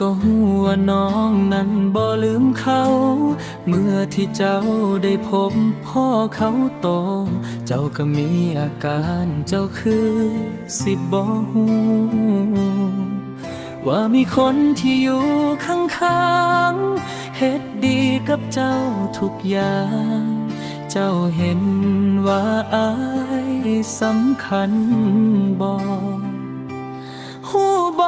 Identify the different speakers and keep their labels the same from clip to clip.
Speaker 1: ก็หัวน้องนั้นบ่ลืมเขา เมื่อที่เจ้าได้พบพ่อเขาโต เจ้าก็มีอาการเจ้าคือสิบ่ฮู้ว่ามีคนที่อยู่ข้างๆเฮ็ดดีกับเจ้าทุกอย่าง เจ้าเห็นว่าอายสำคัญบ่หูบ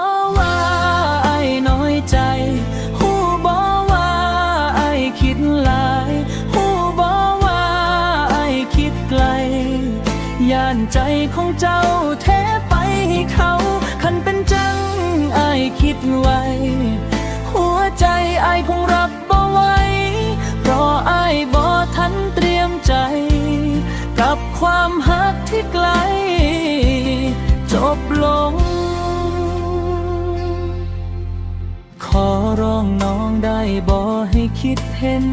Speaker 1: ใจของเจ้าเทไปให้เขาคันเป็นจังไอ้ายคิดไว้ หัวใจไอ้ายคงรับบ่ไวเพราะไอ้ายบ่ทันเตรียมใจ กับความหักที่ไกล จบลง ขอร้องน้องได้บ่ให้คิดเห็น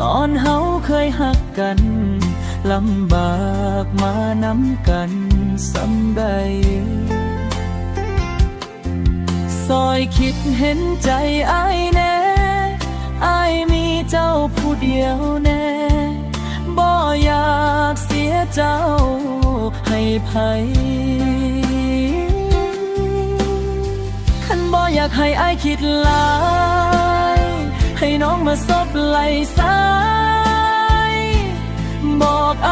Speaker 1: ตอนเฮาเคยหักกัน ลำบากมานำกันสำใดซอยคิดเห็นใจไอ้ายแน่ไอ้ายมีเจ้าผู้เดียวแน่บ่อยากเสียเจ้าให้ไผคันบ่อยากให้อายคิดหลาย ให้น้องมาซบไหลสาย บอกอ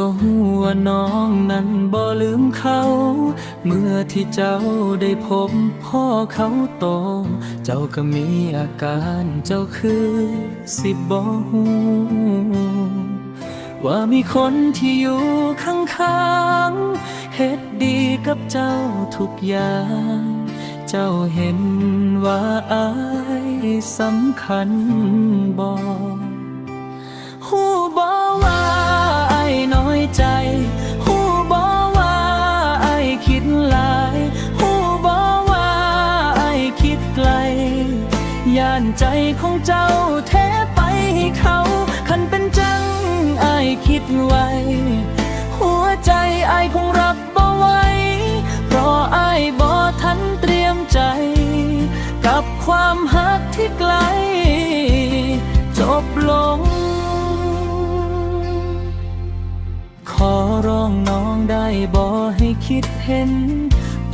Speaker 1: ก็หัวาน้องนั้นบ่ลืมเขา เมื่อที่เจ้าได้พบพ่อเขาโต เจ้าก็มีอาการเจ้าคือสิบ่ฮู้ว่ามีคนที่อยู่ข้างๆเฮ็ดดีกับเจ้าทุกอย่าง เจ้าเห็นว่าอายสำคัญบ่หู ใจของเจ้าเทไปให้เขาคันเป็นจังไอ้ายคิดไว้ หัวใจไอ้ายคงรับบ่ไวเพราะไอ้ายบ่ทันเตรียมใจ กับความหักที่ไกล จบลง ขอร้องน้องได้บ่ให้คิดเห็น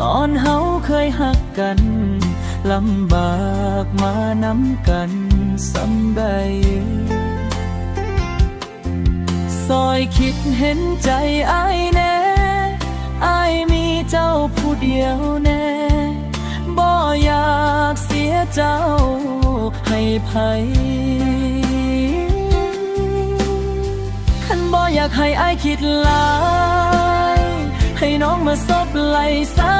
Speaker 1: ตอนเฮาเคยหักกัน ลำบากมานำกันสำใดซอยคิดเห็นใจไอ้ายแน่ไอ้ายมีเจ้าผู้เดียวแน่บ่อยากเสียเจ้าให้ไผคันบ่อยากให้อายคิดลาย ให้น้องมาซบไหลสา